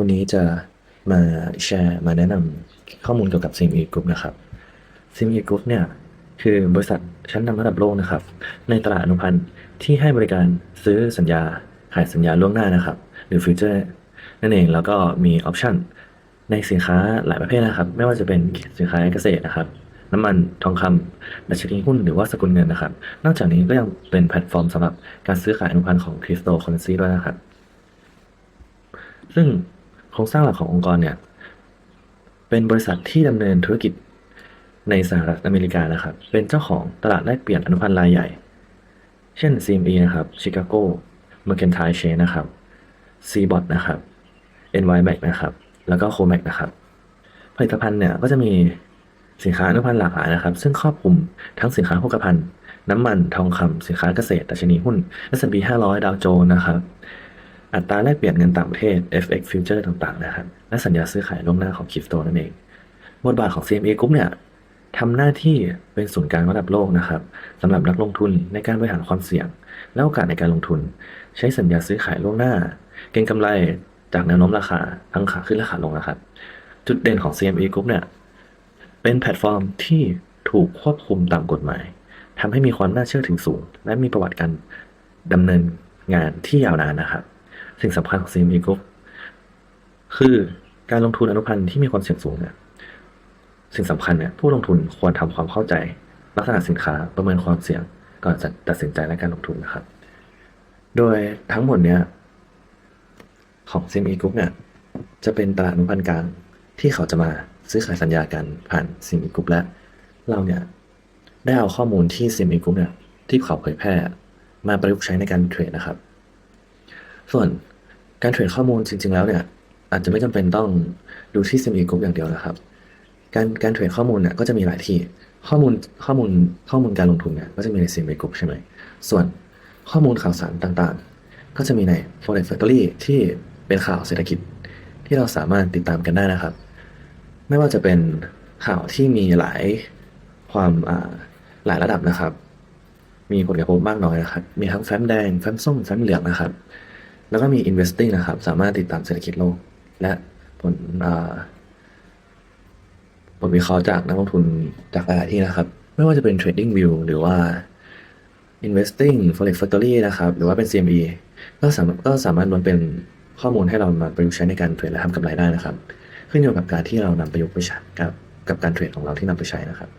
วันนี้จะมาแชร์มาแนะนำข้อมูลเกี่ยวกับ CME Group นะครับ CME Group เนี่ยคือบริษัทชั้นนำระดับโลกนะครับ ในตลาดอนุพันธ์ที่ให้บริการซื้อสัญญา ขายสัญญาล่วงหน้านะครับ หรือฟิวเจอร์นั่นเองแล้วก็มีออปชันในสินค้าหลายประเภทนะครับ ไม่ว่าจะเป็นสินค้าเกษตรนะครับ น้ำมันทองคำดัชนีหุ้นหรือว่าสกุลเงินนะครับ นอกจากนี้ก็ยังเป็นแพลตฟอร์มสำหรับการซื้อขายอนุพันธ์ของคริปโตเคอเรนซีด้วยนะครับ ซึ่ง โครงสร้างหลักขององค์กรเนี่ย เป็นบริษัทที่ดำเนินธุรกิจในสหรัฐอเมริกานะครับ เป็นเจ้าของตลาดแลกเปลี่ยนอนุพันธ์รายใหญ่ เช่น CME นะครับ Chicago Mercantile Chain นะครับ CBOT นะครับ NYMEX นะครับ แล้วก็ COMEX นะครับ ผลิตภัณฑ์เนี่ยก็จะมีสินค้าอนุพันธ์หลากหลายนะครับ ซึ่งครอบคลุมทั้งสินค้าโภคภัณฑ์ น้ำมัน ทองคำสินค้าเกษตรดัชนีหุ้น S&P 500 ดาวโจนส์นะครับ อัตราแลกเปลี่ยนเงินต่างประเทศ FX Future ต่างๆนะครับ และสัญญาซื้อขายล่วงหน้าของคริปโตนั่นเอง บทบาทของ CME Group เนี่ยทำหน้าที่เป็นศูนย์กลางระดับโลกนะครับสำหรับนักลงทุนในการบริหารความเสี่ยง และโอกาสในการลงทุน ใช้สัญญาซื้อขายล่วงหน้า เก็งกำไรจากแนวโน้มราคาทั้งขาขึ้นและขาลงนะครับ จุดเด่นของ CME Group เนี่ยเป็นแพลตฟอร์มที่ถูกควบคุมตามกฎหมายทำให้มีความน่าเชื่อถือสูง และมีประวัติการดำเนินงานที่ยาวนานนะครับ สิ่งสำคัญของ CME Group คือการลงทุนอนุพันธ์ที่มีความเสี่ยงสูงเนี่ยสิ่งสำคัญเนี่ยผู้ลงทุนควรทำความเข้าใจ ลักษณะสินค้าประเมินความเสี่ยงก่อนจะตัดสินใจในการลงทุนนะครับ โดยทั้งหมดเนี่ยของ CME Group เนี่ยจะเป็นตลาดอนุพันธ์กลางที่เขาจะมาซื้อขายสัญญากันผ่าน CME Group และเราเนี่ยได้เอาข้อมูลที่ CME Group เนี่ยที่เขาเผยแพร่มาประยุกต์ใช้ในการเทรดนะครับ ส่วนการเทรดข้อมูลจริง ๆ แล้วเนี่ย อาจจะไม่จำเป็นต้องดูที่ CME Group อย่างเดียวนะครับ การการเทรดข้อมูลเนี่ยก็จะมีหลายที่ข้อมูลข้อมูลข้อมูลการลงทุนเนี่ยก็จะมีใน CME Group ใช่ไหมส่วนข้อมูลข่าวสารต่างๆ ก็จะมีใน Forex Factory ที่เป็นข่าวเศรษฐกิจที่เราสามารถติดตามกันได้นะครับ ไม่ว่าจะเป็นข่าวที่มีหลายความอ่าหลายระดับนะครับ มีผลกระทบมากน้อยนะครับ มีทั้งแฟ้มแดง แฟ้มส้ม แฟ้มเหลืองนะครับ แล้วก็มี investing นะครับ สามารถติดตามเศรษฐกิจโลก และผลผลวิเคราะห์จากนักลงทุนจากหลายที่นะครับ ไม่ว่าจะเป็น trading view หรือว่า investing forex factory นะครับ หรือว่าเป็น CME ก็สามารถก็สามารถล้วนเป็นข้อมูลให้เรามาประยุกต์ใช้ในการเทรดและทำกำไรได้นะครับ ขึ้นอยู่กับการที่เรานำประยุกต์ไปใช้กับกับการเทรดของเราที่นำไปใช้นะครับ